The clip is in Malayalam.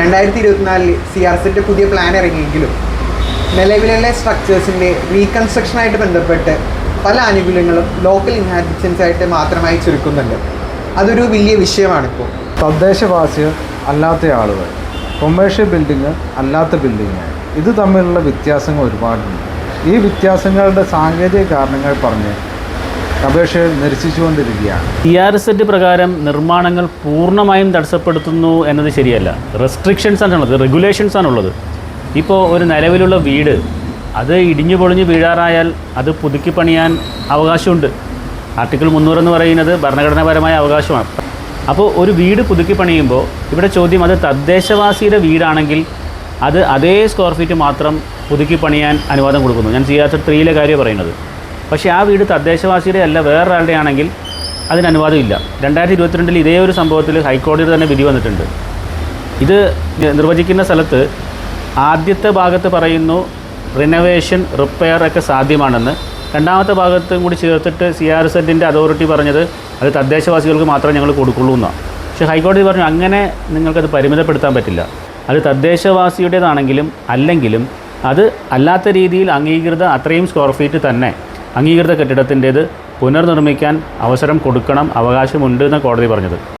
രണ്ടായിരത്തി ഇരുപത്തിനാലിൽ സി ആർ സിന്റെ പുതിയ പ്ലാൻ ഇറങ്ങിയെങ്കിലും നിലവിലെ സ്ട്രക്ചേഴ്സിന്റെ റീകൺസ്ട്രക്ഷനായിട്ട് ബന്ധപ്പെട്ട് പല ആനുകൂല്യങ്ങളും ലോക്കൽ ഇൻഹാബിറ്റൻസ് ആയിട്ട് മാത്രമായി ചുരുക്കുന്നുണ്ട്. അതൊരു വലിയ വിഷയമാണിപ്പോൾ തദ്ദേശവാസികൾ അല്ലാത്ത ആളുകൾ കൊമേഴ്ഷ്യൽ ബിൽഡിങ് അല്ലാത്ത ബിൽഡിങ് ഇത് തമ്മിലുള്ള വ്യത്യാസങ്ങൾ ഒരുപാടുണ്ട്. ഈ വ്യത്യാസങ്ങളുടെ സാങ്കേതിക കാരണങ്ങൾ പറഞ്ഞ് അപേക്ഷകൾ നിരസിച്ചുകൊണ്ടിരിക്കുകയാണ്. ഇ ആർ എസ് എറ്റ് പ്രകാരം നിർമ്മാണങ്ങൾ പൂർണമായും തടസ്സപ്പെടുത്തുന്നു എന്നത് ശരിയല്ല. റെസ്ട്രിക്ഷൻസ് ആണുള്ളത് റെഗുലേഷൻസ് ആണുള്ളത്. ഇപ്പോൾ ഒരു നിലവിലുള്ള വീട് അത് ഇടിഞ്ഞു പൊളിഞ്ഞ് വീഴാറായാൽ അത് പുതുക്കി പണിയാൻ അവകാശമുണ്ട്. ആർട്ടിക്കിൾ മുന്നൂറ് എന്ന് പറയുന്നത് ഭരണഘടനാപരമായ അവകാശമാണ്. അപ്പോൾ ഒരു വീട് പുതുക്കി പണിയുമ്പോൾ ഇവിടെ ചോദ്യം അത് തദ്ദേശവാസിയുടെ വീടാണെങ്കിൽ അത് അതേ സ്ക്വയർ ഫീറ്റ് മാത്രം പുതുക്കി പണിയാൻ അനുവാദം കൊടുക്കുന്നു. ഞാൻ സി ആർ ത്രീയിലെ കാര്യം പറയുന്നത്. പക്ഷേ ആ വീട് തദ്ദേശവാസിയുടെ അല്ല വേറൊരാളുടെ ആണെങ്കിൽ അതിന് അനുവാദമില്ല. രണ്ടായിരത്തി ഇരുപത്തിരണ്ടിൽ ഇതേ ഒരു സംഭവത്തിൽ ഹൈക്കോടതിയിൽ തന്നെ വിധി വന്നിട്ടുണ്ട്. ഇത് നിർവചിക്കുന്ന സ്ഥലത്ത് ആദ്യത്തെ ഭാഗത്ത് പറയുന്നു റിനോവേഷൻ റിപ്പയർ ഒക്കെ സാധ്യമാണെന്ന്. രണ്ടാമത്തെ ഭാഗത്തും കൂടി ചേർത്തിട്ട് സി ആർ സെറ്റിന്റെ അതോറിറ്റി പറഞ്ഞത് അത് തദ്ദേശവാസികൾക്ക് മാത്രമേ ഞങ്ങൾ കൊടുക്കുള്ളൂ എന്നാണ് പക്ഷേ ഹൈക്കോടതി പറഞ്ഞു അങ്ങനെ നിങ്ങൾക്കത് പരിമിതപ്പെടുത്താൻ പറ്റില്ല. അത് തദ്ദേശവാസിയുടേതാണെങ്കിലും അല്ലെങ്കിലും അത് അല്ലാത്ത രീതിയിൽ അംഗീകൃത അത്രയും സ്ക്വയർ ഫീറ്റ് തന്നെ. അംഗീകൃത കെട്ടിടത്തിന്റേത് പുനർനിർമ്മിക്കാൻ അവസരം കൊടുക്കണം അവകാശമുണ്ട് എന്ന് കോടതി പറഞ്ഞത്.